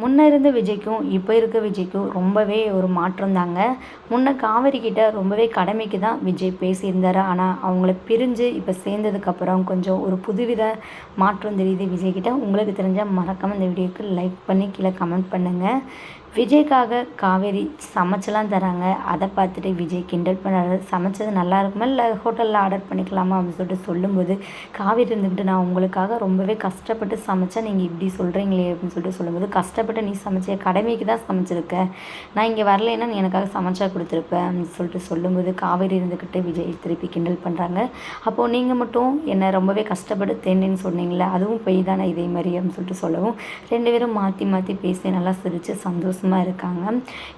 முன்ன இருந்த விஜய்க்கும் இப்போ இருக்க விஜய்க்கும் ரொம்பவே ஒரு மாற்றம் தாங்க. முன்ன காவேரி கிட்ட ரொம்பவே கடமைக்கு தான் விஜய் பேசியிருந்தார். ஆனால் அவங்கள பிரிஞ்சு இப்போ சேர்ந்ததுக்கப்புறம் கொஞ்சம் ஒரு புதுவித மாற்றம் தெரியுது விஜய் கிட்ட. உங்களுக்கு தெரிஞ்சால் மறக்காமல் இந்த வீடியோக்கு லைக் பண்ணி கீழே கமெண்ட் பண்ணுங்கள் விஜய்க்காக காவேரி சமைச்செலாம் தராங்க. அதை பார்த்துட்டு விஜய் கிண்டல் பண்ணாரு சமைச்சது நல்லா இருக்குமா? இல்லை ஹோட்டலில் ஆர்டர் பண்ணிக்கலாமா? அப்படின்னு சொல்லிட்டு சொல்லும்போது காவேரி இருந்துக்கிட்டு நான் உங்களுக்காக ரொம்பவே கஷ்டப்பட்டு சமைச்சா நீங்கள் இப்படி சொல்கிறீங்களே அப்படின்னு சொல்லிட்டு சொல்லும்போது கஷ்டப்பட்டு நீ சமைச்ச கடமைக்கு தான் சமைச்சிருக்க. நான் இங்கே வரலைன்னா நீ எனக்காக சமைச்சா கொடுத்துருப்பேன் அப்படின்னு சொல்லிட்டு சொல்லும்போது காவேரி இருந்துக்கிட்டு விஜய் திருப்பி கிண்டல் பண்ணுறாங்க அப்போது நீங்கள் மட்டும் என்னை ரொம்பவே கஷ்டப்பட்டு தேண்டேன்னு சொன்னீங்களே அதுவும் பொய் தானே இதே மாதிரி அப்படின்னு சொல்லிட்டு சொல்லவும் ரெண்டு பேரும் மாற்றி மாற்றி பேசி நல்லா சிரித்து சந்தோஷமாக இருக்காங்க.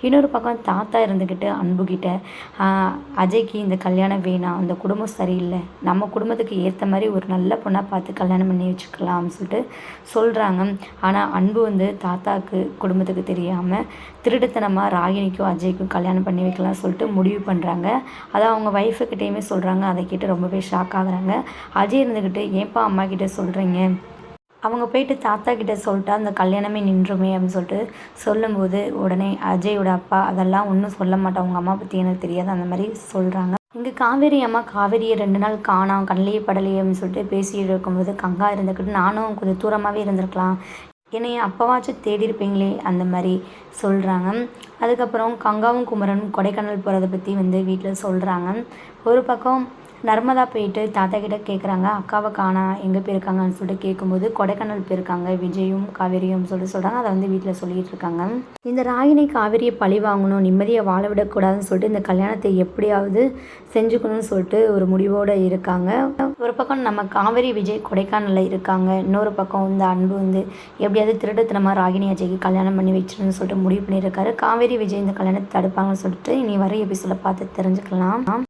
இன்னொரு பக்கம் தாத்தா இருந்துக்கிட்டு அன்புகிட்ட அஜய்க்கு இந்த கல்யாணம் வேணாம் அந்த குடும்பம் சரியில்லை. நம்ம குடும்பத்துக்கு ஏற்ற மாதிரி ஒரு நல்ல பொண்ணாக பார்த்து கல்யாணம் பண்ணி வச்சுக்கலாம் சொல்லிட்டு சொல்கிறாங்க ஆனால் அன்பு வந்து தாத்தா ராதாக்கு குடும்பத்துக்கு தெரியாமல் திருட்டுத்தனமாக ராகினிக்கும் அஜய்க்கும் கல்யாணம் பண்ணி வைக்கலாம் சொல்லிட்டு முடிவு பண்ணுறாங்க அதை அவங்க ஒய்ஃபுக்கிட்டேயுமே சொல்கிறாங்க அதை கேட்டு ரொம்பவே ஷாக் ஆகுறாங்க. அஜய் இருந்துக்கிட்டு ஏன்ப்பா அம்மா கிட்டே சொல்கிறீங்க அவங்க போயிட்டு தாத்தா கிட்டே சொல்லிட்டா அந்த கல்யாணமே நின்றுமே அப்படின்னு சொல்லிட்டு சொல்லும்போது உடனே அஜயோட அப்பா அதெல்லாம் ஒன்றும் சொல்ல மாட்டேன். அவங்க அம்மா பற்றி எனக்கு தெரியாது. அந்த மாதிரி சொல்கிறாங்க இங்கே காவேரி அம்மா காவேரியை ரெண்டு நாள் காணாம் கண்ணிலேயே படலையே அப்படின்னு சொல்லிட்டு பேசிட்டு இருக்கும்போது கங்கா இருந்துக்கிட்டு நானும் கொஞ்சம் தூரமாகவே இருந்திருக்கலாம். என்னைய அப்போவாச்சும் தேடி இருப்பீங்களே அந்த மாதிரி சொல்கிறாங்க அதுக்கப்புறம் கங்காவும் குமரனும் கொடைக்கானல் போகிறத பற்றி வந்து வீட்டில் சொல்கிறாங்க ஒரு பக்கம் நர்மதா போயிட்டு தாத்தா கிட்ட கேட்குறாங்க அக்காவை காணா எங்கே போயிருக்காங்கன்னு சொல்லிட்டு கேட்கும்போது கொடைக்கானல் போயிருக்காங்க விஜயும் காவேரியும் சொல்லிட்டு சொல்கிறாங்க அதை வந்து வீட்டில் சொல்லிட்டு இருக்காங்க. இந்த ராகினி காவேரியை பழி வாங்கணும் நிம்மதியை வாழ விடக்கூடாதுன்னு சொல்லிட்டு இந்த கல்யாணத்தை எப்படியாவது செஞ்சுக்கணும்னு சொல்லிட்டு ஒரு முடிவோடு இருக்காங்க. ஒரு பக்கம் நம்ம காவேரி விஜய் கொடைக்கானலில் இருக்காங்க இன்னொரு பக்கம் இந்த அன்பு வந்து எப்படியாவது திருடத்தனமாக ராகினி அஜய்க்கு கல்யாணம் பண்ணி வச்சிடணும்னு சொல்லிட்டு முடிவு பண்ணியிருக்காரு. காவேரி விஜய் இந்த கல்யாணத்தை தடுப்பாங்கன்னு சொல்லிட்டு இனி வர எபிசோட பார்த்து தெரிஞ்சுக்கலாம்.